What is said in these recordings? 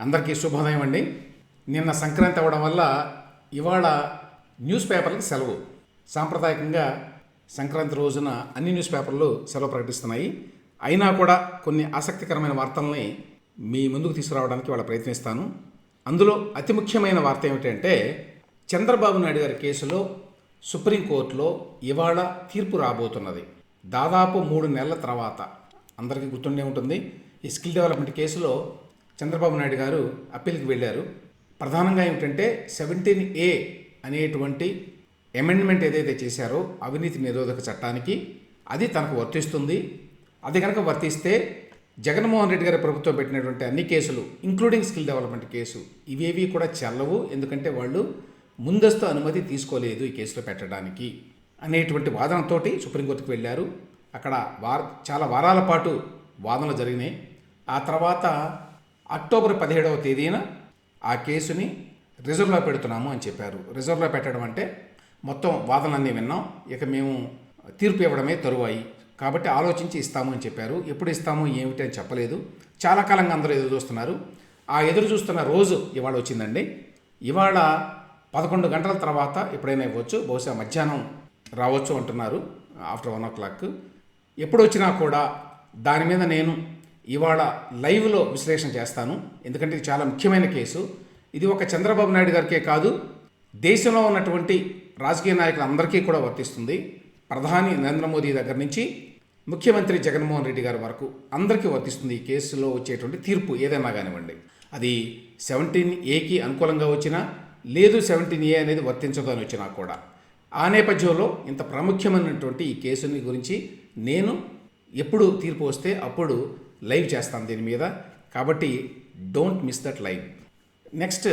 అందరికీ శుభోదయం అండి. నిన్న సంక్రాంతి అవ్వడం వల్ల ఇవాళ న్యూస్ పేపర్లకు సెలవు. సాంప్రదాయకంగా సంక్రాంతి రోజున అన్ని న్యూస్ పేపర్లు సెలవు ప్రకటిస్తున్నాయి. అయినా కూడా కొన్ని ఆసక్తికరమైన వార్తల్ని మీ ముందుకు తీసుకురావడానికి వాళ్ళ ప్రయత్నిస్తాను. అందులో అతి ముఖ్యమైన వార్త ఏమిటంటే చంద్రబాబు నాయుడు గారి కేసులో సుప్రీంకోర్టులో ఇవాళ తీర్పు రాబోతున్నది. దాదాపు మూడు నెలల తర్వాత. అందరికీ గుర్తుండే ఉంటుంది. ఈ స్కిల్ డెవలప్మెంట్ కేసులో చంద్రబాబు నాయుడు గారు అప్పీల్కి వెళ్ళారు. ప్రధానంగా ఏమిటంటే సెవెంటీన్ ఏ అనేటువంటి అమెండ్మెంట్ ఏదైతే చేశారో అవినీతి నిరోధక చట్టానికి అది తనకు వర్తిస్తుంది. అది కనుక వర్తిస్తే జగన్మోహన్ రెడ్డి గారి ప్రభుత్వం పెట్టినటువంటి అన్ని కేసులు ఇంక్లూడింగ్ స్కిల్ డెవలప్మెంట్ కేసు ఇవేవి కూడా చెల్లవు. ఎందుకంటే వాళ్ళు ముందస్తు అనుమతి తీసుకోలేదు ఈ కేసులో పెట్టడానికి అనేటువంటి వాదనతోటి సుప్రీంకోర్టుకు వెళ్ళారు. అక్కడ వార చాలా వారాల పాటు వాదనలు జరిగినాయి. ఆ తర్వాత అక్టోబర్ పదిహేడవ తేదీన ఆ కేసుని రిజర్వ్లో పెడుతున్నాము అని చెప్పారు. రిజర్వ్లో పెట్టడం అంటే మొత్తం వాదనలన్నీ విన్నాం. ఇక మేము తీర్పు ఇవ్వడమే తరువాయి. కాబట్టి ఆలోచించి ఇస్తాము అని చెప్పారు. ఎప్పుడు ఇస్తాము ఏమిటి అని చెప్పలేదు. చాలా కాలంగా అందరూ ఎదురు చూస్తున్నారు. ఆ ఎదురు చూస్తున్న రోజు ఇవాళ వచ్చిందండి. ఇవాళ పదకొండు గంటల తర్వాత ఎప్పుడైనా ఇవ్వచ్చు బహుశా మధ్యాహ్నం రావచ్చు అంటున్నారు ఆఫ్టర్ వన్ ఓ క్లాక్. ఎప్పుడు వచ్చినా కూడా దాని మీద నేను ఇవాళ లైవ్లో విశ్లేషణ చేస్తాను. ఎందుకంటే ఇది చాలా ముఖ్యమైన కేసు. ఇది ఒక చంద్రబాబు నాయుడు గారికే కాదు దేశంలో ఉన్నటువంటి రాజకీయ నాయకులందరికీ కూడా వర్తిస్తుంది. ప్రధాని నరేంద్ర మోదీ దగ్గర నుంచి ముఖ్యమంత్రి జగన్మోహన్ రెడ్డి గారి వరకు అందరికీ వర్తిస్తుంది ఈ కేసులో వచ్చేటువంటి తీర్పు ఏదైనా కానివ్వండి. అది సెవెంటీన్ ఏకి అనుకూలంగా వచ్చినా లేదు సెవెంటీన్ ఏ అనేది వర్తించదు అని వచ్చినా కూడా. ఆ నేపథ్యంలో ఇంత ప్రాముఖ్యమైనటువంటి ఈ కేసుని గురించి నేను ఎప్పుడు తీర్పు వస్తే అప్పుడు లైవ్ చేస్తాను దీని మీద. కాబట్టి don't miss that live. Next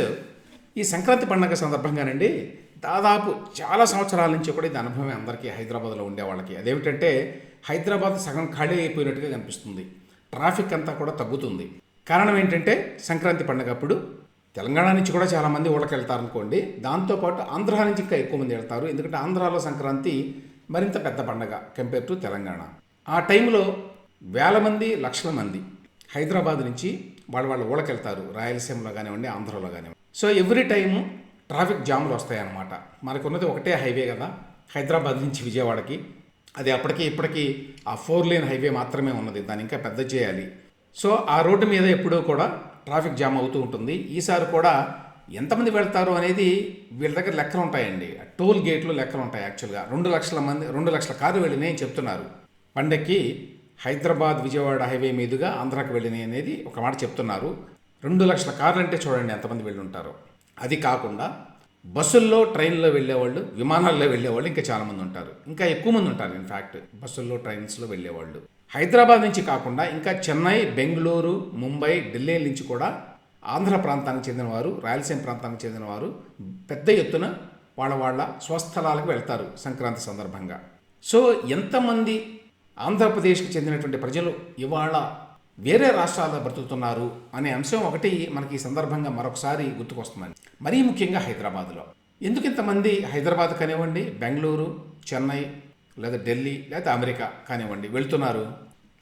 ఈ సంక్రాంతి పండుగ సందర్భంగానండి దాదాపు చాలా సంవత్సరాల నుంచి కూడా ఇది అనుభవం అందరికీ హైదరాబాద్లో ఉండే వాళ్ళకి. అదేమిటంటే హైదరాబాద్ సగం ఖాళీ అయిపోయినట్టుగా కనిపిస్తుంది. ట్రాఫిక్ అంతా కూడా తగ్గుతుంది. కారణం ఏంటంటే సంక్రాంతి పండుగ అప్పుడు తెలంగాణ నుంచి కూడా చాలామంది ఊళ్ళకి వెళ్తారనుకోండి దాంతోపాటు ఆంధ్ర నుంచి ఇంకా ఎక్కువ మంది వెళ్తారు. ఎందుకంటే ఆంధ్రాలో సంక్రాంతి మరింత పెద్ద పండగ కంపేర్ టు తెలంగాణ. ఆ టైంలో వేల మంది లక్షల మంది హైదరాబాద్ నుంచి వాళ్ళ వాళ్ళ ఊళ్ళకెళ్తారు. రాయలసీమలో కానివ్వండి ఆంధ్రలో కానివ్వండి. సో ఎవ్రీ టైము ట్రాఫిక్ జాములు వస్తాయన్నమాట. మనకున్నది ఒకటే హైవే కదా హైదరాబాద్ నుంచి విజయవాడకి. అది అప్పటికి ఇప్పటికీ ఆ ఫోర్ లేన్ హైవే మాత్రమే ఉన్నది. దాన్ని ఇంకా పెద్ద చేయాలి. సో ఆ రోడ్డు మీద ఎప్పుడూ కూడా ట్రాఫిక్ జామ్ అవుతూ ఉంటుంది. ఈసారి కూడా ఎంతమంది వెళ్తారు అనేది వీళ్ళ దగ్గర లెక్కలు ఉంటాయండి. టోల్ గేట్లు లెక్కలు ఉంటాయి యాక్చువల్గా. రెండు లక్షల మంది రెండు లక్షల కారు వెళ్ళినాయి చెప్తున్నారు. పండక్కి హైదరాబాద్ విజయవాడ హైవే మీదుగా ఆంధ్రాకి వెళ్ళినాయి అనేది ఒక మాట చెప్తున్నారు. రెండు లక్షల కార్లు అంటే చూడండి ఎంతమంది వెళ్ళి అది కాకుండా బస్సుల్లో ట్రైన్లో వెళ్ళేవాళ్ళు విమానాల్లో వెళ్ళేవాళ్ళు ఇంకా చాలామంది ఉంటారు. ఇంకా ఎక్కువ మంది ఉంటారు ఇన్ఫ్యాక్ట్ బస్సుల్లో ట్రైన్స్లో వెళ్ళేవాళ్ళు. హైదరాబాద్ నుంచి కాకుండా ఇంకా చెన్నై బెంగళూరు ముంబై ఢిల్లీ నుంచి కూడా ఆంధ్ర ప్రాంతానికి చెందినవారు రాయలసీమ ప్రాంతానికి చెందినవారు పెద్ద ఎత్తున వాళ్ళ వాళ్ళ స్వస్థలాలకు వెళ్తారు సంక్రాంతి సందర్భంగా. సో ఎంతమంది ఆంధ్రప్రదేశ్కి చెందినటువంటి ప్రజలు ఇవాళ వేరే రాష్ట్రాల్లో బ్రతుకుతున్నారు అనే అంశం ఒకటి మనకి ఈ సందర్భంగా మరొకసారి గుర్తుకొస్తుందండి. మరీ ముఖ్యంగా హైదరాబాద్లో. ఎందుకు ఇంతమంది హైదరాబాద్ కానివ్వండి బెంగళూరు చెన్నై లేదా ఢిల్లీ లేదా అమెరికా కానివ్వండి వెళ్తున్నారు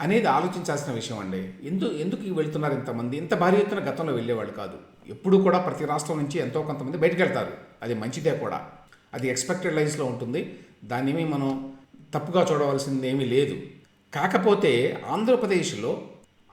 అనేది ఆలోచించాల్సిన విషయం అండి. ఎందుకు ఎందుకు వెళ్తున్నారు ఇంతమంది? ఇంత భారీ ఎత్తున గతంలో వెళ్ళేవాళ్ళు కాదు. ఎప్పుడు కూడా ప్రతి రాష్ట్రం నుంచి ఎంతో కొంతమంది బయటకు వెళ్తారు అది మంచిదే కూడా. అది ఎక్స్పెక్టెడ్ లైన్స్లో ఉంటుంది. దాన్ని మనం తప్పుగా చూడవలసింది ఏమీ లేదు. కాకపోతే ఆంధ్రప్రదేశ్లో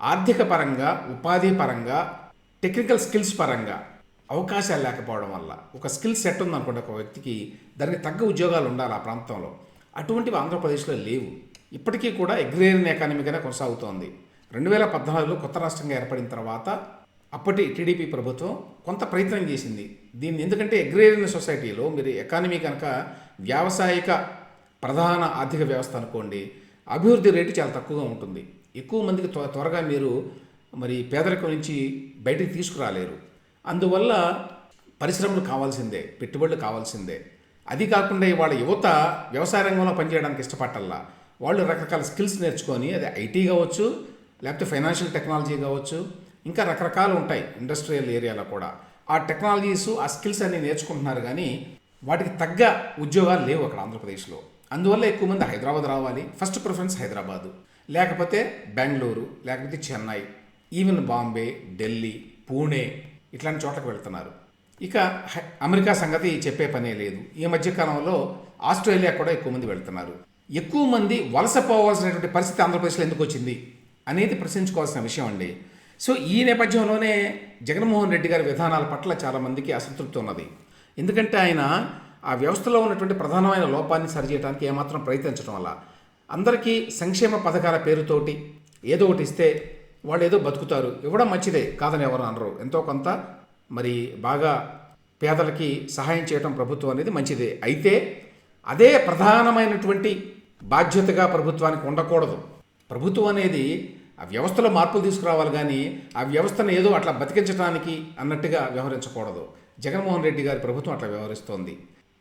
ఆర్థిక పరంగా ఉపాధి పరంగా టెక్నికల్ స్కిల్స్ పరంగా అవకాశాలు లేకపోవడం వల్ల ఒక స్కిల్ సెట్ ఉందనుకోండి ఒక వ్యక్తికి దానికి తగ్గ ఉద్యోగాలు ఉండాలి ఆ ప్రాంతంలో. అటువంటివి ఆంధ్రప్రదేశ్లో లేవు. ఇప్పటికీ కూడా అగ్రేరియన్ ఎకానమీగానే కొనసాగుతోంది. రెండు వేల పద్నాలుగులో కొత్త రాష్ట్రంగా ఏర్పడిన తర్వాత అప్పటి టీడీపీ ప్రభుత్వం కొంత ప్రయత్నం చేసింది. దీన్ని ఎందుకంటే అగ్రేరియన్ సొసైటీలో మీరు ఎకానమీ కనుక వ్యావసాయిక ప్రధాన ఆర్థిక వ్యవస్థ అనుకోండి అభివృద్ధి రేటు చాలా తక్కువగా ఉంటుంది. ఎక్కువ మందికి త్వ త్వరగా మీరు మరి పేదరికం నుంచి బయటికి తీసుకురాలేరు. అందువల్ల పరిశ్రమలు కావాల్సిందే పెట్టుబడులు కావాల్సిందే. అది కాకుండా ఇవాళ యువత వ్యవసాయ రంగంలో పనిచేయడానికి ఇష్టపట్టల్లా వాళ్ళు రకరకాల స్కిల్స్ నేర్చుకొని అది ఐటీ కావచ్చు లేకపోతే ఫైనాన్షియల్ టెక్నాలజీ కావచ్చు ఇంకా రకరకాలు ఉంటాయి ఇండస్ట్రియల్ ఏరియాలో కూడా. ఆ టెక్నాలజీస్ ఆ స్కిల్స్ అన్నీ నేర్చుకుంటున్నారు కానీ వాటికి తగ్గ ఉద్యోగాలు లేవు అక్కడ ఆంధ్రప్రదేశ్లో. అందువల్ల ఎక్కువ మంది హైదరాబాద్ రావాలి. First preference Hyderabad. లేకపోతే బెంగళూరు లేకపోతే చెన్నై ఈవెన్ బాంబే ఢిల్లీ పూణే ఇట్లాంటి చోట్లకు వెళ్తున్నారు. ఇక అమెరికా సంగతి చెప్పే పనే లేదు. ఈ మధ్య కాలంలో ఆస్ట్రేలియా కూడా ఎక్కువ మంది వెళ్తున్నారు. ఎక్కువ మంది వలస పోవాల్సినటువంటి పరిస్థితి ఆంధ్రప్రదేశ్లో ఎందుకు వచ్చింది అనేది ప్రశ్నించుకోవాల్సిన విషయం అండి. సో ఈ నేపథ్యంలోనే జగన్మోహన్ రెడ్డి గారి విధానాల పట్ల చాలామందికి అసంతృప్తి ఉన్నది. ఎందుకంటే ఆయన ఆ వ్యవస్థలో ఉన్నటువంటి ప్రధానమైన లోపాన్ని సరిచేయడానికి ఏమాత్రం ప్రయత్నించడం వల్ల అందరికీ సంక్షేమ పథకాల పేరుతోటి ఏదో ఒకటి ఇస్తే వాళ్ళు ఏదో బతుకుతారు. ఇవ్వడం మంచిదే కాదని ఎవరు అనరు. ఎంతో కొంత మరి బాగా పేదలకి సహాయం చేయడం ప్రభుత్వం అనేది మంచిదే. అయితే అదే ప్రధానమైనటువంటి బాధ్యతగా ప్రభుత్వానికి ఉండకూడదు. ప్రభుత్వం అనేది ఆ వ్యవస్థలో మార్పులు తీసుకురావాలి కానీ ఆ వ్యవస్థను ఏదో అట్లా బతికించడానికి అన్నట్టుగా వ్యవహరించకూడదు. జగన్మోహన్ రెడ్డి గారి ప్రభుత్వం అట్లా వ్యవహరిస్తోంది.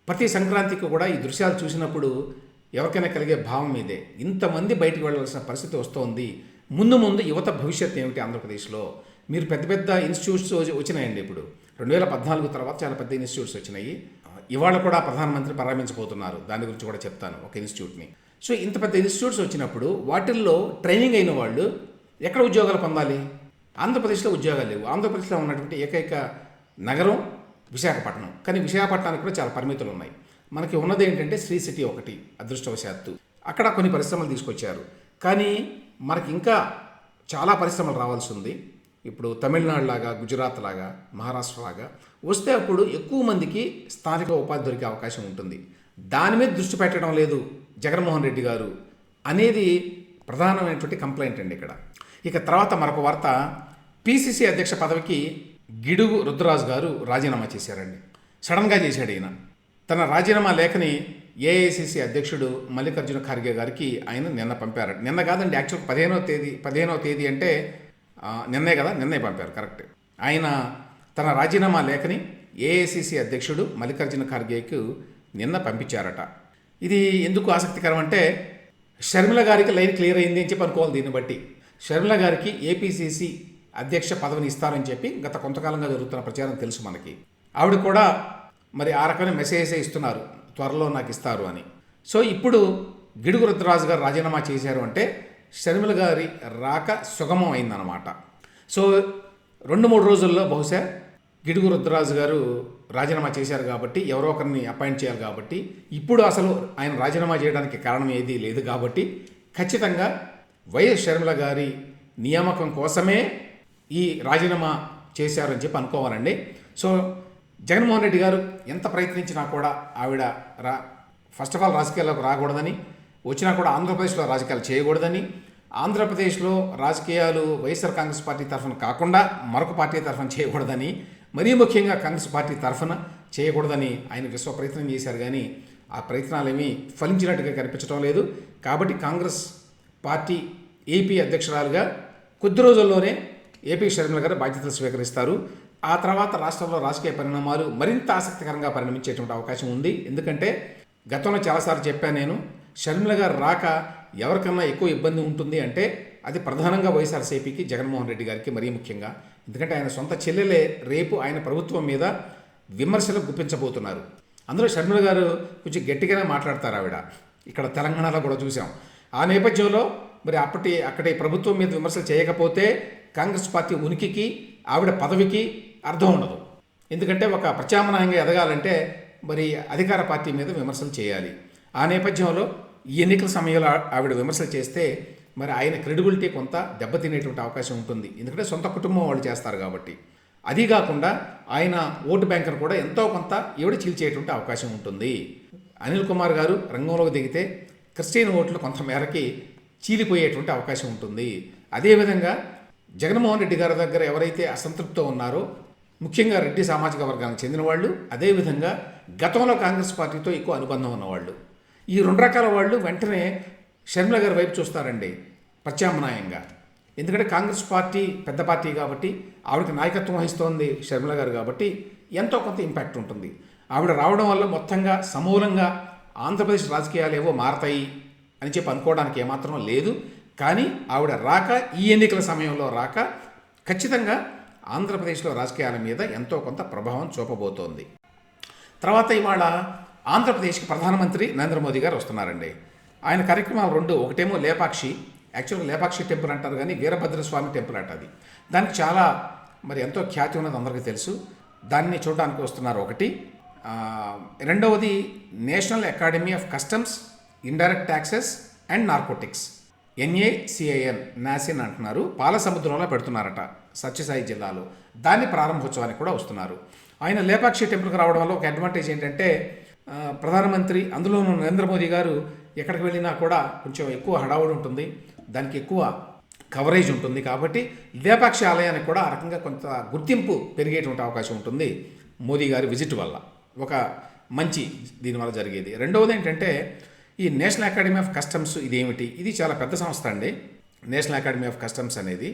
ప్రతి సంక్రాంతికి కూడా ఈ దృశ్యాలు చూసినప్పుడు ఎవరికైనా కలిగే భావం ఇదే. ఇంతమంది బయటికి వెళ్ళాల్సిన పరిస్థితి వస్తోంది. ముందు ముందు యువత భవిష్యత్తు ఏమిటి ఆంధ్రప్రదేశ్లో? మీరు పెద్ద పెద్ద ఇన్స్టిట్యూట్స్ వచ్చినాయండి ఇప్పుడు. రెండు వేల పద్నాలుగు తర్వాత చాలా పెద్ద ఇన్స్టిట్యూట్స్ వచ్చినాయి. ఇవాళ కూడా ప్రధానమంత్రి ప్రారంభించబోతున్నారు దాని గురించి కూడా చెప్తాను ఒక ఇన్స్టిట్యూట్ని. సో ఇంత పెద్ద ఇన్స్టిట్యూట్స్ వచ్చినప్పుడు వాటిల్లో ట్రైనింగ్ అయిన వాళ్ళు ఎక్కడ ఉద్యోగాలు పొందాలి? ఆంధ్రప్రదేశ్లో ఉద్యోగాలు లేవు. ఆంధ్రప్రదేశ్లో ఉన్నటువంటి ఏకైక నగరం విశాఖపట్నం. కానీ విశాఖపట్నానికి కూడా చాలా పరిమితులు ఉన్నాయి. మనకి ఉన్నది ఏంటంటే శ్రీ సిటీ ఒకటి అదృష్టవశాత్తు. అక్కడ కొన్ని పరిశ్రమలు తీసుకొచ్చారు. కానీ మనకి ఇంకా చాలా పరిశ్రమలు రావాల్సి ఉంది. ఇప్పుడు తమిళనాడు లాగా గుజరాత్ లాగా మహారాష్ట్ర లాగా వస్తే అప్పుడు ఎక్కువ మందికి స్థానిక ఉపాధి దొరికే అవకాశం ఉంటుంది. దాని మీద దృష్టి పెట్టడం లేదు జగన్మోహన్ రెడ్డి గారు అనేది ప్రధానమైనటువంటి కంప్లైంట్ అండి ఇక్కడ. ఇక తర్వాత మరొక వార్త. పిసిసి అధ్యక్ష పదవికి గిడుగు రుద్రరాజు గారు రాజీనామా చేశారండి. సడన్గా చేశాడు ఈయన. తన రాజీనామా లేఖని ఏఐసిసి అధ్యక్షుడు మల్లికార్జున ఖార్గే గారికి ఆయన నిన్న పంపారు. నిన్న కాదండి యాక్చువల్ పదిహేనవ తేదీ పదిహేనవ తేదీ అంటే నిన్నే కదా నిన్నే పంపారు కరెక్ట్. ఆయన తన రాజీనామా లేఖని ఏఐసిసి అధ్యక్షుడు మల్లికార్జున ఖార్గేకు నిన్న పంపించారట. ఇది ఎందుకు ఆసక్తికరం అంటే షర్మిల గారికి లైన్ క్లియర్ అయింది అని చెప్పి అనుకోవాలి దీన్ని బట్టి. షర్మిల గారికి ఏపీసీసీ అధ్యక్ష పదవిని ఇస్తారని చెప్పి గత కొంతకాలంగా జరుగుతున్న ప్రచారం తెలుసు మనకి. ఆవిడ కూడా మరి ఆ రకమైన మెసేజ్ ఇస్తున్నారు. త్వరలో నాకు ఇస్తారు అని. సో ఇప్పుడు గిడుగు రుద్రరాజు గారు రాజీనామా చేశారు అంటే షర్మిల గారి రాక సుగమం అయిందనమాట సో రెండు మూడు రోజుల్లో బహుశా గిడుగు రుద్రరాజు గారు రాజీనామా చేశారు కాబట్టి ఎవరో ఒకరిని అపాయింట్ చేయాలి కాబట్టి ఇప్పుడు అసలు ఆయన రాజీనామా చేయడానికి కారణం ఏదీ లేదు కాబట్టి ఖచ్చితంగా వైఎస్ షర్మిల గారి నియామకం కోసమే ఈ రాజీనామా చేశారని చెప్పి అనుకోవాలండి. సో జగన్మోహన్ రెడ్డి గారు ఎంత ప్రయత్నించినా కూడా ఆవిడ రా ఫస్ట్ ఆఫ్ ఆల్ రాజకీయాల్లోకి రాకూడదని వచ్చినా కూడా ఆంధ్రప్రదేశ్లో రాజకీయాలు చేయకూడదని ఆంధ్రప్రదేశ్లో రాజకీయాలు వైఎస్ఆర్ కాంగ్రెస్ పార్టీ తరఫున కాకుండా మరొక పార్టీ తరఫున చేయకూడదని మరీ ముఖ్యంగా కాంగ్రెస్ పార్టీ తరఫున చేయకూడదని ఆయన విశ్వ ప్రయత్నం చేశారు. కానీ ఆ ప్రయత్నాలు ఏమీ ఫలించినట్టుగా కనిపించడం లేదు. కాబట్టి కాంగ్రెస్ పార్టీ ఏపీ అధ్యక్షురాలుగా కొద్ది రోజుల్లోనే ఏపీ షర్మిల గారు బాధ్యతలు స్వీకరిస్తారు. ఆ తర్వాత రాష్ట్రంలో రాజకీయ పరిణామాలు మరింత ఆసక్తికరంగా పరిణమించేటువంటి అవకాశం ఉంది. ఎందుకంటే గతంలో చాలాసార్లు చెప్పాను నేను షర్మిల గారు రాక ఎవరికన్నా ఎక్కువ ఇబ్బంది ఉంటుంది అంటే అది ప్రధానంగా వైఎస్ఆర్సీపీకి జగన్మోహన్ రెడ్డి గారికి మరీ ముఖ్యంగా. ఎందుకంటే ఆయన సొంత చెల్లెలే రేపు ఆయన ప్రభుత్వం మీద విమర్శలు గుప్పించబోతున్నారు. అందులో షర్మిల గారు కొంచెం గట్టిగానే మాట్లాడతారు ఆవిడ. ఇక్కడ తెలంగాణలో కూడా చూసాం. ఆ నేపథ్యంలో మరి అప్పటి అక్కడి ప్రభుత్వం మీద విమర్శలు చేయకపోతే కాంగ్రెస్ పార్టీ ఉనికికి ఆవిడ పదవికి అర్థం ఉండదు. ఎందుకంటే ఒక ప్రత్యామ్నాయంగా ఎదగాలంటే మరి అధికార పార్టీ మీద విమర్శలు చేయాలి. ఆ నేపథ్యంలో ఈ ఎన్నికల సమయంలో ఆవిడ విమర్శలు చేస్తే మరి ఆయన క్రెడిబిలిటీ కొంత దెబ్బతినేటువంటి అవకాశం ఉంటుంది. ఎందుకంటే సొంత కుటుంబం వాళ్ళు చేస్తారు కాబట్టి. అది కాకుండా ఆయన ఓటు బ్యాంకును కూడా ఎంతో కొంత ఈవిడ చీల్చేటువంటి అవకాశం ఉంటుంది. అనిల్ కుమార్ గారు రంగంలోకి దిగితే క్రిస్టియన్ ఓట్లు కొంత మేరకి చీలిపోయేటువంటి అవకాశం ఉంటుంది. అదేవిధంగా జగన్మోహన్ రెడ్డి గారి దగ్గర ఎవరైతే అసంతృప్తితో ఉన్నారో ముఖ్యంగా రెడ్డి సామాజిక వర్గానికి చెందిన వాళ్ళు అదేవిధంగా గతంలో కాంగ్రెస్ పార్టీతో ఎక్కువ అనుబంధం ఉన్నవాళ్ళు. ఈ రెండు రకాల వాళ్ళు వెంటనే షర్మిల గారి వైపు చూస్తారండి ప్రత్యామ్నాయంగా. ఎందుకంటే కాంగ్రెస్ పార్టీ పెద్ద పార్టీ కాబట్టి ఆవిడకి నాయకత్వం వహిస్తోంది షర్మిల గారు కాబట్టి ఎంతో కొంత ఇంపాక్ట్ ఉంటుంది. ఆవిడ రావడం వల్ల మొత్తంగా సమూలంగా ఆంధ్రప్రదేశ్ రాజకీయాలు ఏవో మారతాయి అని చెప్పి అనుకోవడానికి ఏమాత్రం లేదు. కానీ ఆవిడ రాక ఈ ఎన్నికల సమయంలో రాక ఖచ్చితంగా ఆంధ్రప్రదేశ్లో రాజకీయాల మీద ఎంతో కొంత ప్రభావం చూపబోతోంది. తర్వాత ఇవాళ ఆంధ్రప్రదేశ్కి ప్రధానమంత్రి నరేంద్ర మోదీ గారు వస్తున్నారండి. ఆయన కార్యక్రమాలు రెండు ఒకటేమో లేపాక్షి యాక్చువల్గా లేపాక్షి టెంపుల్ అంటారు కానీ వీరభద్ర స్వామి టెంపుల్ అంట అది. దానికి చాలా మరి ఎంతో ఖ్యాతి ఉన్నది అందరికీ తెలుసు. దాన్ని చూడడానికి వస్తున్నారు ఒకటి. రెండవది National Academy of Customs Indirect Taxes and Narcotics. NACIN NACIN అంటున్నారు. పాల సముద్రంలో పెడుతున్నారట సత్యసాయి జిల్లాలో. దాన్ని ప్రారంభోత్సవానికి కూడా వస్తున్నారు. ఆయన లేపాక్షి టెంపుల్కి రావడం వల్ల ఒక అడ్వాంటేజ్ ఏంటంటే ప్రధానమంత్రి అందులోనూ నరేంద్ర మోదీ గారు ఎక్కడికి వెళ్ళినా కూడా కొంచెం ఎక్కువ హడావుడి ఉంటుంది. దానికి ఎక్కువ కవరేజ్ ఉంటుంది కాబట్టి లేపాక్షి ఆలయానికి కూడా ఆ రకంగా కొంత గుర్తింపు పెరిగేటువంటి అవకాశం ఉంటుంది మోదీ గారి విజిట్ వల్ల. ఒక మంచి దీనివల్ల జరిగేది. రెండవది ఏంటంటే ఈ నేషనల్ అకాడమీ ఆఫ్ కస్టమ్స్ ఇదేమిటి? ఇది చాలా పెద్ద సంస్థ అండి. నేషనల్ అకాడమీ ఆఫ్ కస్టమ్స్ అనేది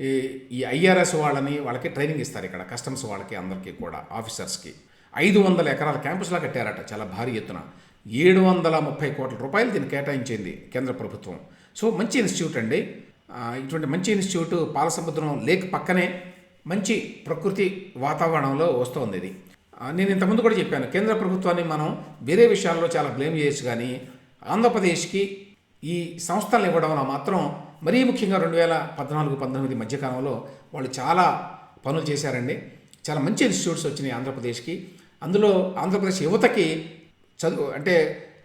ఈ ఈ ఐఆర్ఎస్ వాళ్ళని వాళ్ళకి ట్రైనింగ్ ఇస్తారు ఇక్కడ కస్టమ్స్ వాళ్ళకి అందరికీ కూడా ఆఫీసర్స్కి. ఐదు వందల ఎకరాల క్యాంపస్లా కట్టారట చాలా భారీ ఎత్తున. ఏడు వందల ముప్పై కోట్ల రూపాయలు దీన్ని కేటాయించింది కేంద్ర ప్రభుత్వం. సో మంచి ఇన్స్టిట్యూట్ అండి. ఇటువంటి మంచి ఇన్స్టిట్యూట్ పాలసముద్రం లేక్ పక్కనే మంచి ప్రకృతి వాతావరణంలో వస్తోంది ఇది. నేను ఇంతకుముందు కూడా చెప్పాను కేంద్ర ప్రభుత్వాన్ని మనం వేరే విషయాల్లో చాలా బ్లేమ్ చేయొచ్చు కానీ ఆంధ్రప్రదేశ్కి ఈ సంస్థలను ఇవ్వడంలో మాత్రం మరీ ముఖ్యంగా రెండు వేల పద్నాలుగు పంతొమ్మిది మధ్యకాలంలో వాళ్ళు చాలా పనులు చేశారండి. చాలా మంచి ఇన్స్టిట్యూట్స్ వచ్చినాయి ఆంధ్రప్రదేశ్కి. అందులో ఆంధ్రప్రదేశ్ యువతకి చదువు అంటే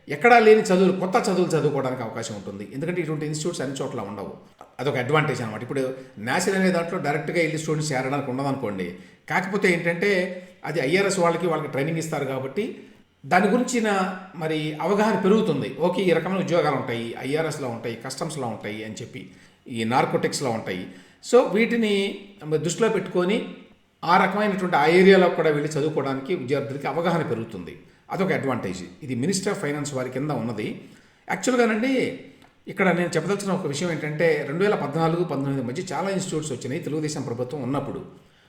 ఎక్కడా లేని చదువులు కొత్త చదువులు చదువుకోవడానికి అవకాశం ఉంటుంది. ఎందుకంటే ఇటువంటి ఇన్స్టిట్యూట్స్ అన్ని చోట్ల ఉండవు. అదొక అడ్వాంటేజ్ అనమాట ఇప్పుడు నేషనల్ అనే దాంట్లో డైరెక్ట్గా వెళ్ళి స్టూడెంట్స్ చేరడానికి ఉండదనుకోండి. కాకపోతే ఏంటంటే అది ఐఆర్ఎస్ వాళ్ళకి వాళ్ళకి ట్రైనింగ్ ఇస్తారు కాబట్టి దాని గురించిన మరి అవగాహన పెరుగుతుంది. ఓకే ఈ రకమైన ఉద్యోగాలు ఉంటాయి ఐఆర్ఎస్లో ఉంటాయి కస్టమ్స్లో ఉంటాయి అని చెప్పి ఈ నార్కోటిక్స్లో ఉంటాయి. సో వీటిని దృష్టిలో పెట్టుకొని ఆ రకమైనటువంటి ఆ ఏరియాలో కూడా వెళ్ళి చదువుకోవడానికి విద్యార్థులకి అవగాహన పెరుగుతుంది. అదొక అడ్వాంటేజ్. ఇది మినిస్టర్ ఆఫ్ ఫైనాన్స్ వారి కింద ఉన్నది. యాక్చువల్గానండి ఇక్కడ నేను చెప్పదలసిన ఒక విషయం ఏంటంటే రెండు వేల పద్నాలుగు పంతొమ్మిది మధ్య చాలా ఇన్స్టిట్యూట్స్ వచ్చినాయి తెలుగుదేశం ప్రభుత్వం ఉన్నప్పుడు.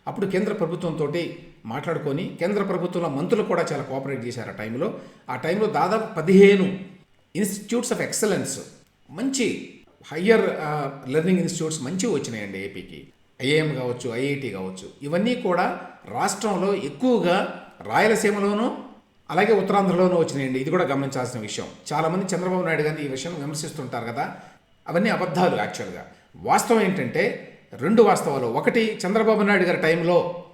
అప్పుడు కేంద్ర ప్రభుత్వంతో మాట్లాడుకొని కేంద్ర ప్రభుత్వంలో మంత్రులు కూడా చాలా కోఆపరేట్ చేశారు ఆ టైంలో ఆ టైంలో దాదాపు పదిహేను ఇన్స్టిట్యూట్స్ ఆఫ్ ఎక్సలెన్స్ మంచి హయ్యర్ లెర్నింగ్ ఇన్స్టిట్యూట్స్ మంచివి వచ్చినాయండి ఏపీకి. ఐఏఎం కావచ్చు ఐఐటి కావచ్చు. ఇవన్నీ కూడా రాష్ట్రంలో ఎక్కువగా రాయలసీమలోనూ అలాగే ఉత్తరాంధ్రలోనూ వచ్చినాయండి. ఇది కూడా గమనించాల్సిన విషయం. చాలామంది చంద్రబాబు నాయుడు గారిని ఈ విషయం విమర్శిస్తుంటారు కదా. అవన్నీ అబద్ధాలు యాక్చువల్గా వాస్తవం ఏంటంటే రెండు వాస్తవాలు. ఒకటి చంద్రబాబు నాయుడు గారి టైంలో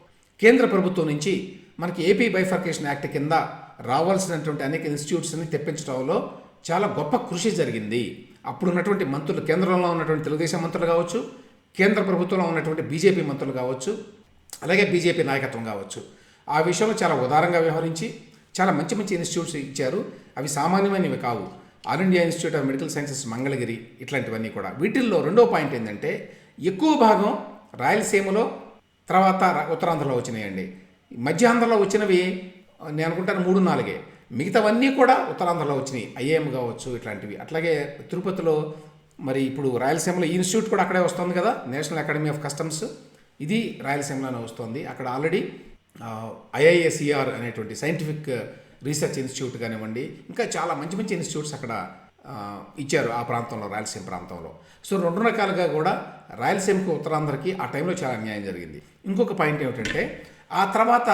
కేంద్ర ప్రభుత్వం నుంచి మనకి ఏపీ బైఫర్కేషన్ యాక్ట్ కింద రావాల్సినటువంటి అనేక ఇన్స్టిట్యూట్స్ని తెప్పించడంలో చాలా గొప్ప కృషి జరిగింది. అప్పుడు ఉన్నటువంటి మంత్రులు కేంద్రంలో ఉన్నటువంటి తెలుగుదేశం మంత్రులు కావచ్చు కేంద్ర ప్రభుత్వంలో ఉన్నటువంటి బీజేపీ మంత్రులు కావచ్చు అలాగే బీజేపీ నాయకత్వం కావచ్చు. ఆ విషయంలో చాలా ఉదారంగా వ్యవహరించి చాలా మంచి మంచి ఇన్స్టిట్యూట్స్ ఇచ్చారు. అవి సామాన్యమైనవి కావు. All India Institute of Medical Sciences Mangalagiri ఇట్లాంటివన్నీ కూడా. వీటిల్లో రెండో పాయింట్ ఏంటంటే ఎక్కువ భాగం రాయలసీమలో తర్వాత ఉత్తరాంధ్రలో వచ్చినాయండి. మధ్యాంధ్రలో వచ్చినవి నేను అనుకుంటాను మూడు నాలుగే. మిగతావన్నీ కూడా ఉత్తరాంధ్రలో వచ్చినాయి. ఐఏఎం కావచ్చు ఇట్లాంటివి. అట్లాగే తిరుపతిలో మరి ఇప్పుడు రాయలసీమలో ఇన్స్టిట్యూట్ కూడా అక్కడే వస్తుంది కదా నేషనల్ అకాడమీ ఆఫ్ కస్టమ్స్. ఇది రాయలసీమలోనే వస్తుంది. అక్కడ ఆల్రెడీ ఐఐఎస్ఈఆర్ అనేటువంటి సైంటిఫిక్ రీసెర్చ్ ఇన్స్టిట్యూట్ కానివ్వండి ఇంకా చాలా మంచి మంచి ఇన్స్టిట్యూట్స్ అక్కడ ఇచ్చారు ఆ ప్రాంతంలో రాయలసీమ ప్రాంతంలో. సో రెండు రకాలుగా కూడా రాయలసీమకు ఉత్తరాంధ్రకి ఆ టైంలో చాలా అన్యాయం జరిగింది. ఇంకొక పాయింట్ ఏమిటంటే ఆ తర్వాత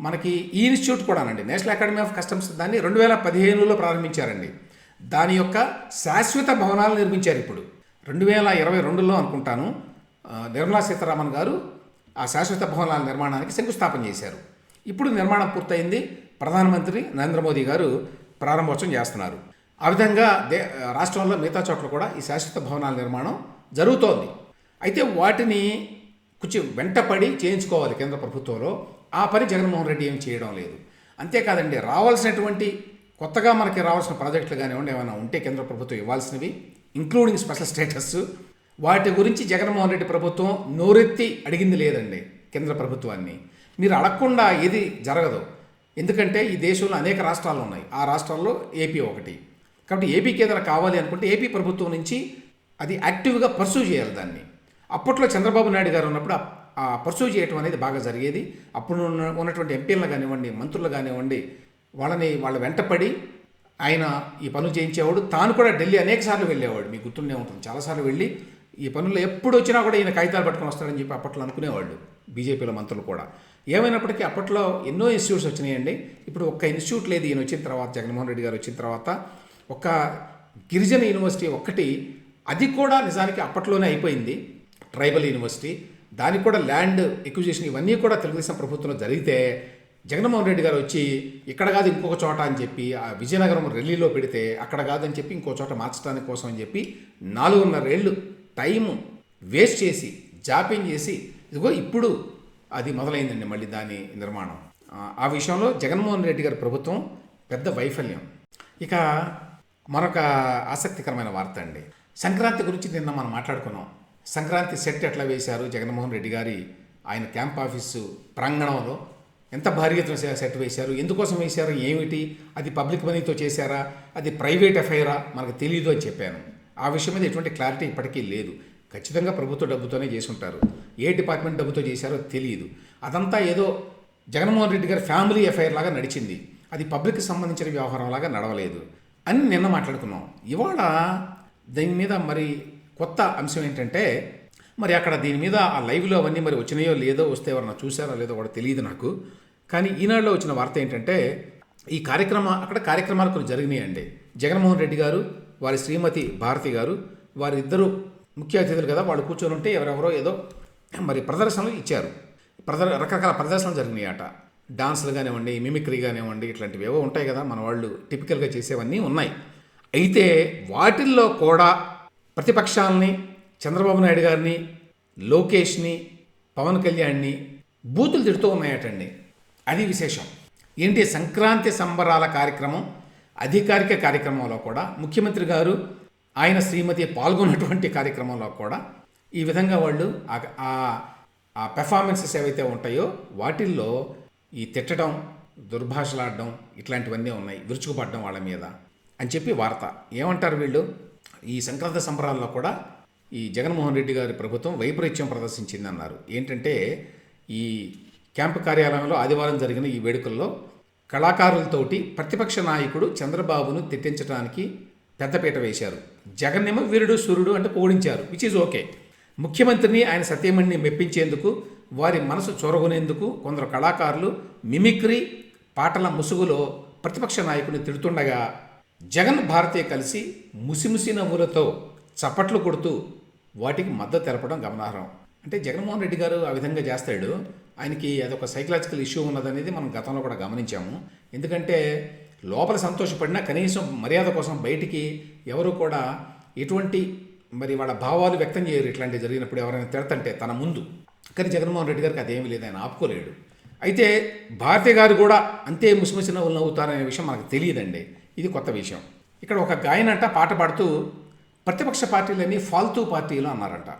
మనకి ఈ ఇన్స్టిట్యూట్ కూడానండి నేషనల్ అకాడమీ ఆఫ్ కస్టమ్స్ దాన్ని రెండు వేల పదిహేనులో ప్రారంభించారండి. దాని యొక్క శాశ్వత భవనాలు నిర్మించారు ఇప్పుడు. రెండు వేల ఇరవై రెండులో అనుకుంటాను నిర్మలా సీతారామన్ గారు ఆ శాశ్వత భవనాల నిర్మాణానికి శంకుస్థాపన చేశారు. ఇప్పుడు నిర్మాణం పూర్తయింది ప్రధానమంత్రి నరేంద్ర మోదీ గారు ప్రారంభోత్సవం చేస్తున్నారు. ఆ విధంగా దే రాష్ట్రంలో మిగతా చోట్ల కూడా ఈ శాశ్వత భవనాల నిర్మాణం జరుగుతోంది. అయితే వాటిని కొంచెం వెంటపడి చేయించుకోవాలి కేంద్ర ప్రభుత్వంలో. ఆ పని జగన్మోహన్ రెడ్డి ఏం చేయడం లేదు. అంతేకాదండి రావాల్సినటువంటి కొత్తగా మనకి రావాల్సిన ప్రాజెక్టులు కానివ్వండి ఏమైనా ఉంటే కేంద్ర ప్రభుత్వం ఇవ్వాల్సినవి ఇంక్లూడింగ్ స్పెషల్ స్టేటస్ వాటి గురించి జగన్మోహన్ రెడ్డి ప్రభుత్వం నోరెత్తి అడిగింది లేదండి కేంద్ర ప్రభుత్వాన్ని. మీరు అడగకుండా ఏది జరగదు. ఎందుకంటే ఈ దేశంలో అనేక రాష్ట్రాలు ఉన్నాయి. ఆ రాష్ట్రాల్లో ఏపీ ఒకటి కాబట్టి ఏపీకి ఏదైనా కావాలి అనుకుంటే ఏపీ ప్రభుత్వం నుంచి అది యాక్టివ్గా పర్సూ చేయాలి దాన్ని. అప్పట్లో చంద్రబాబు నాయుడు గారు ఉన్నప్పుడు ఆ- పర్సూ చేయటం అనేది బాగా జరిగేది. అప్పుడు ఉన్న- ఉన్నటువంటి ఎంపీలను కానివ్వండి మంత్రులు కానివ్వండి వాళ్ళని వాళ్ళ వెంటపడి ఆయన ఈ పనులు చేయించేవాడు. తాను కూడా ఢిల్లీ అనేక సార్లు వెళ్ళేవాడు. మీకు గుర్తుండే ఉంటుంది. చాలాసార్లు వెళ్ళి ఈ పనుల్లో ఎప్పుడు వచ్చినా కూడా ఈయన కాగితాలు పట్టుకొని వస్తాడని చెప్పి అప్పట్లో అనుకునేవాళ్ళు బీజేపీలో మంత్రులు కూడా. ఏమైనప్పటికీ అప్పట్లో ఎన్నో ఇన్స్టిట్యూట్స్ వచ్చినాయండి. ఇప్పుడు ఒక్క ఇన్స్టిట్యూట్ లేదు. ఈయన వచ్చిన తర్వాత జగన్మోహన్ రెడ్డి గారు వచ్చిన తర్వాత ఒక గిరిజన యూనివర్సిటీ ఒక్కటి అది కూడా నిజానికి అప్పట్లోనే అయిపోయింది. ట్రైబల్ యూనివర్సిటీ దానికి కూడా ల్యాండ్ ఎక్విజిషన్ ఇవన్నీ కూడా తెలుగుదేశం ప్రభుత్వంలో జరిగితే జగన్మోహన్ రెడ్డి గారు వచ్చి ఇక్కడ కాదు ఇంకొక చోట అని చెప్పి ఆ విజయనగరం ఢిల్లీలో పెడితే అక్కడ కాదని చెప్పి ఇంకో చోట మార్చడానికి కోసం అని చెప్పి నాలుగున్నరేళ్ళు టైము వేస్ట్ చేసి జాప్యం చేసి ఇదిగో ఇప్పుడు అది మొదలైందండి మళ్ళీ దాని నిర్మాణం. ఆ- ఆ విషయంలో జగన్మోహన్ రెడ్డి గారి ప్రభుత్వం పెద్ద వైఫల్యం. ఇక మరొక ఆసక్తికరమైన వార్త అండి. సంక్రాంతి గురించి నిన్న మనం మాట్లాడుకున్నాం. సంక్రాంతి సెట్ ఎట్లా వేశారు? జగన్మోహన్ రెడ్డి గారి ఆయన క్యాంప్ ఆఫీసు ప్రాంగణంలో ఎంత భారీ ఎత్తున సెట్ వేశారు? ఎందుకోసం వేశారు? ఏమిటి? అది పబ్లిక్ మనీతో చేశారా? అది ప్రైవేట్ ఎఫ్ఐఆరా? మనకు తెలియదు అని చెప్పాను. ఆ విషయం మీద ఎటువంటి క్లారిటీ ఇప్పటికీ లేదు. ఖచ్చితంగా ప్రభుత్వ డబ్బుతోనే చేసుంటారు. ఏ డిపార్ట్మెంట్ డబ్బుతో చేశారో తెలియదు అదంతా ఏదో జగన్మోహన్ రెడ్డి గారి ఫ్యామిలీ ఎఫ్ఐఆర్ లాగా నడిచింది. అది పబ్లిక్కి సంబంధించిన వ్యవహారం లాగా నడవలేదు. అని నిన్న మాట్లాడుకున్నాం. ఇవాళ దీని మీద మరి కొత్త అంశం ఏంటంటే మరి అక్కడ దీని మీద ఆ లైవ్లో అవన్నీ మరి వచ్చినాయో లేదో వస్తే ఎవరన్నా చూశారో లేదో కూడా తెలియదు నాకు. కానీ ఈనాడులో వచ్చిన వార్త ఏంటంటే ఈ కార్యక్రమ అక్కడ కార్యక్రమాలు కొన్ని జరిగినాయండి. జగన్మోహన్ రెడ్డి గారు వారి శ్రీమతి భారతి గారు వారిద్దరూ ముఖ్య అతిథులు కదా వాళ్ళు కూర్చొని ఉంటే ఎవరెవరో ఏదో మరి ప్రదర్శనలు ఇచ్చారు. ప్రదర్ రకరకాల ప్రదర్శనలు జరిగినాయి అట డాన్సులు కానివ్వండి మిమిక్రీ కానివ్వండి ఇట్లాంటివి ఏవో ఉంటాయి కదా మన వాళ్ళు టిపికల్గా చేసేవన్నీ ఉన్నాయి. అయితే వాటిల్లో కూడా ప్రతిపక్షాలని చంద్రబాబు నాయుడు గారిని లోకేష్ని పవన్ కళ్యాణ్ని బూతులు తిడుతూ ఉన్నాయటండి. అది విశేషం. ఏంటి సంక్రాంతి సంబరాల కార్యక్రమం? అధికారిక కార్యక్రమంలో కూడా ముఖ్యమంత్రి గారు ఆయన శ్రీమతి పాల్గొన్నటువంటి కార్యక్రమంలో కూడా ఈ విధంగా వాళ్ళు ఆ- ఆ పెర్ఫార్మెన్సెస్ ఏవైతే ఉంటాయో వాటిల్లో ఈ తిట్టడం దుర్భాషలాడడం ఇట్లాంటివన్నీ ఉన్నాయి. విరుచుకుపడడం వాళ్ళ మీద అని చెప్పి వార్త. ఏమంటారు వీళ్ళు? ఈ సంక్రాంతి సంబరాల్లో కూడా ఈ జగన్మోహన్ రెడ్డి గారి ప్రభుత్వం వైపరీత్యం ప్రదర్శించింది అన్నారు ఏంటంటే ఈ క్యాంపు కార్యాలయంలో ఆదివారం జరిగిన ఈ వేడుకల్లో కళాకారులతోటి ప్రతిపక్ష నాయకుడు చంద్రబాబును తిట్టించడానికి పెద్దపీట వేశారు. జగన్నేమో వీరుడు సూర్యుడు అంటే పొగిడించారు విచ్ ఈజ్ ఓకే ముఖ్యమంత్రిని ఆయన సత్యమణిని మెప్పించేందుకు వారి మనసు చొరగొనేందుకు కొందరు కళాకారులు మిమిక్రీ పాటల ముసుగులో ప్రతిపక్ష నాయకుడిని తిడుతుండగా జగన్ భారతీయ కలిసి ముసిముసి నవ్వులతో చప్పట్లు కొడుతూ వాటికి మద్దతు తెలపడం గమనార్హం. అంటే జగన్మోహన్ రెడ్డి గారు ఆ విధంగా చేస్తాడు. ఆయనకి అదొక సైకలాజికల్ ఇష్యూ ఉన్నదనేది మనం గతంలో కూడా గమనించాము. ఎందుకంటే లోపల సంతోషపడినా కనీసం మర్యాద కోసం బయటికి ఎవరు కూడా ఎటువంటి మరి వాళ్ళ భావాలు వ్యక్తం చేయరు. ఇట్లాంటివి జరిగినప్పుడు ఎవరైనా తిడతంటే తన ముందు. కానీ జగన్మోహన్ రెడ్డి గారికి అదేమీ లేదు ఆయన ఆపుకోలేడు. అయితే భారతి గారు కూడా అంతే ముసిముసి నవ్వులు నవ్వుతారనే విషయం మనకు తెలియదండి. ఇది కొత్త విషయం. ఇక్కడ ఒక గాయనంట పాట పాడుతూ ప్రతిపక్ష పార్టీలన్నీ ఫాల్తూ పార్టీలు అన్నారంట.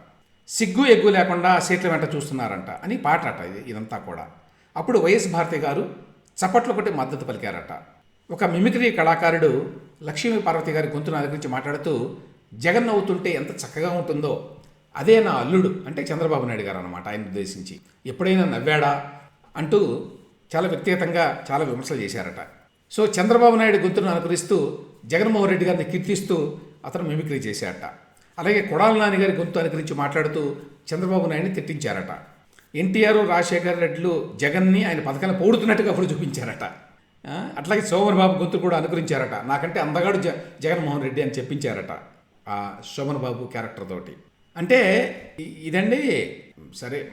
సిగ్గు ఎగ్గు లేకుండా సీట్ల వెంట చూస్తున్నారంట అని పాట అట ఇది ఇదంతా కూడా. అప్పుడు వైఎస్ భారతి గారు చప్పట్లు కొట్టి మద్దతు పలికారట. ఒక మిమిక్రీ కళాకారుడు లక్ష్మీ పార్వతి గారి గొంతును అలంకరించి మాట్లాడుతూ జగన్ నవ్వుతుంటే ఎంత చక్కగా ఉంటుందో అదే నా అల్లుడు అంటే చంద్రబాబు నాయుడు గారు అనమాట ఆయన ఉద్దేశించి. ఎప్పుడైనా నవ్వాడా? అంటూ చాలా వ్యక్తిగతంగా చాలా విమర్శలు చేశారట. సో చంద్రబాబు నాయుడు గొంతును అనుకరిస్తూ జగన్మోహన్ రెడ్డి గారిని కీర్తిస్తూ అతను మిమిక్రీ చేశారట. అలాగే కొడాల నాని గారి గొంతు అనుకరించి మాట్లాడుతూ చంద్రబాబు నాయుడిని తిట్టించారట. ఎన్టీఆర్ రాజశేఖర్ రెడ్డిలు జగన్ని ఆయన పథకాన్ని పోడుతున్నట్టుగా అప్పుడు చూపించారట. అట్లాగే శోభన్ బాబు గొంతు కూడా అనుకరించారట. నాకంటే అందగాడు జ జగన్మోహన్ రెడ్డి అని చెప్పించారట. ఆ శోభన్ బాబు క్యారెక్టర్ తోటి. అంటే ఇదండి సరే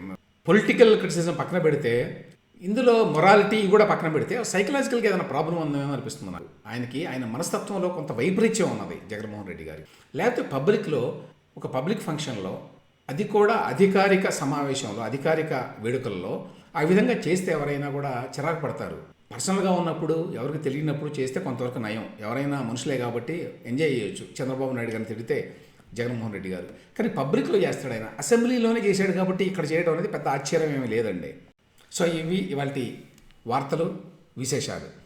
పొలిటికల్ క్రిటిసిజం పక్కన పెడితే ఇందులో మొరాలిటీ కూడా పక్కన పెడితే సైకలాజికల్గా ఏదైనా ప్రాబ్లం ఉందేమో అనిపిస్తుంది నాకు. ఆయనకి ఆయన మనస్తత్వంలో కొంత వైపరీత్యం ఉన్నది జగన్మోహన్ రెడ్డి గారి. లేకపోతే పబ్లిక్లో ఒక పబ్లిక్ ఫంక్షన్లో అది కూడా అధికారిక సమావేశంలో అధికారిక వేడుకల్లో ఆ విధంగా చేస్తే ఎవరైనా కూడా చిరాకు పడతారు. పర్సనల్గా ఉన్నప్పుడు ఎవరికి తెలియనప్పుడు చేస్తే కొంతవరకు నయం. ఎవరైనా మనుషులే కాబట్టి ఎంజాయ్ చేయొచ్చు. చంద్రబాబు నాయుడు గారిని తిడితే జగన్మోహన్ రెడ్డి గారు. కానీ పబ్లిక్లో చేస్తాడు ఆయన. అసెంబ్లీలోనే చేశాడు కాబట్టి ఇక్కడ చేయడం అనేది పెద్ద ఆశ్చర్యం ఏమీ లేదండి. సో ఇవి ఇవాళ వార్తలు విశేషాలు.